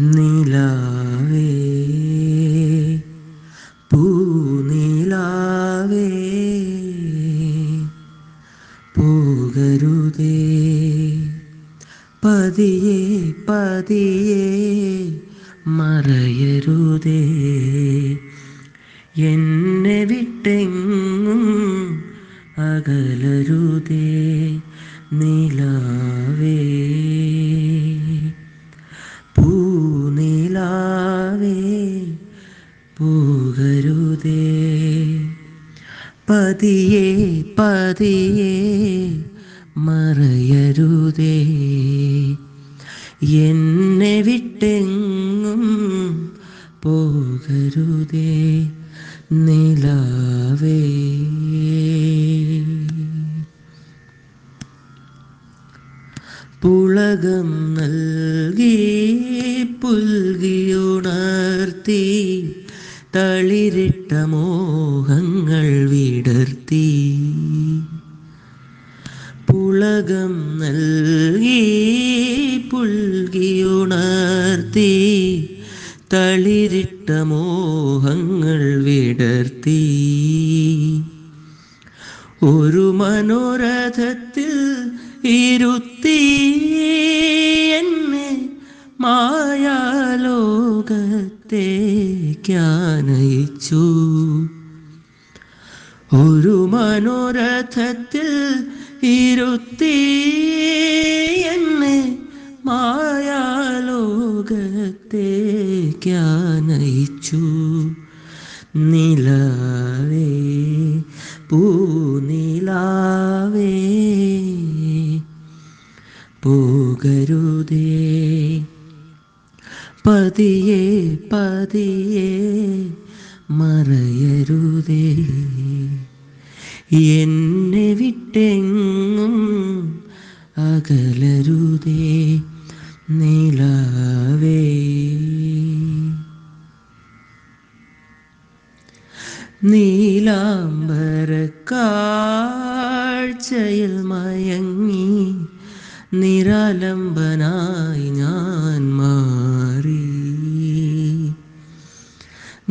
നിലാവേ പൂനിലാവേ പോകരുതേ പതിയെ പതിയെ മറയരുതേ. എന്നെ വിട്ടെങ്ങും അകലരുതേ നിലാവേ. പതിയെ പതിയെ മറയരുതേ. എന്നെ വിട്ടെങ്ങും പോകരുതേ നിലാവേ. പുളകം നൽകി പുൽകിയുണർത്തി തളിരിട്ട മോഹങ്ങൾ വിടർത്തി. പുളകം നൽകി പുൽകിയുണർത്തി. തളിരിട്ട മോഹങ്ങൾ വിടർത്തി. ഒരു മനോരഥത്തിൽ ഇരുത്തി മായാലോകത്തേക്കാനയിച്ചു ഒരു മനോരഥത്തിൽ ഇരുത്തി എന്നെ മായാലോകത്തേക്കാനയിച്ചു നിലവേ പൂനിലാവേ പോകരുതേ പതിയെ പതിയെ മറയരുതേ. എന്നെ വിട്ടെങ്ങും അകലരുതേ നീളാവേ നീലാംബര കാഴ്ചയിൽ മയങ്ങി നിരാലംബനായി ഞാൻ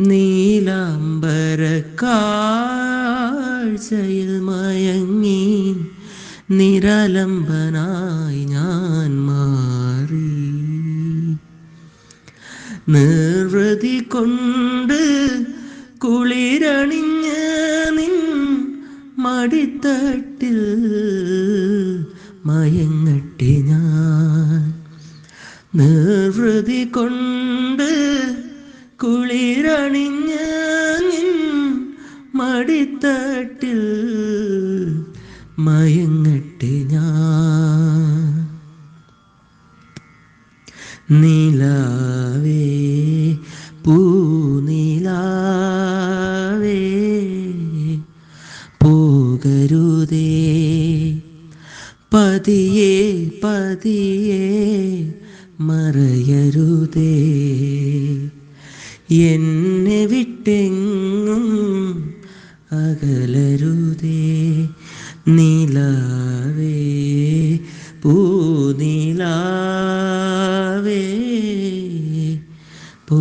നീലാംബരക്കാഴ്ചയിൽ മയങ്ങി നിരലംബനായി ഞാൻ മാറി. നിർവൃതി കൊണ്ട് കുളിരണിഞ്ഞ നിൻ മടിത്തട്ടിൽ മയങ്ങട്ടെ ഞാൻ. നിർവൃതി കൊണ്ട് കുളിരണിഞ്ഞ മടിത്തട്ടിൽ മയങ്ങട്ടെ ഞാൻ. നിലാവേ പൂനിലാവേ പോകരുതേ പതിയെ പതിയെ മറയരുതേ. എന്നെ വിട്ടെങ്ങും അകലരുതേ നിലാവേ പൂനിലാവേ പോ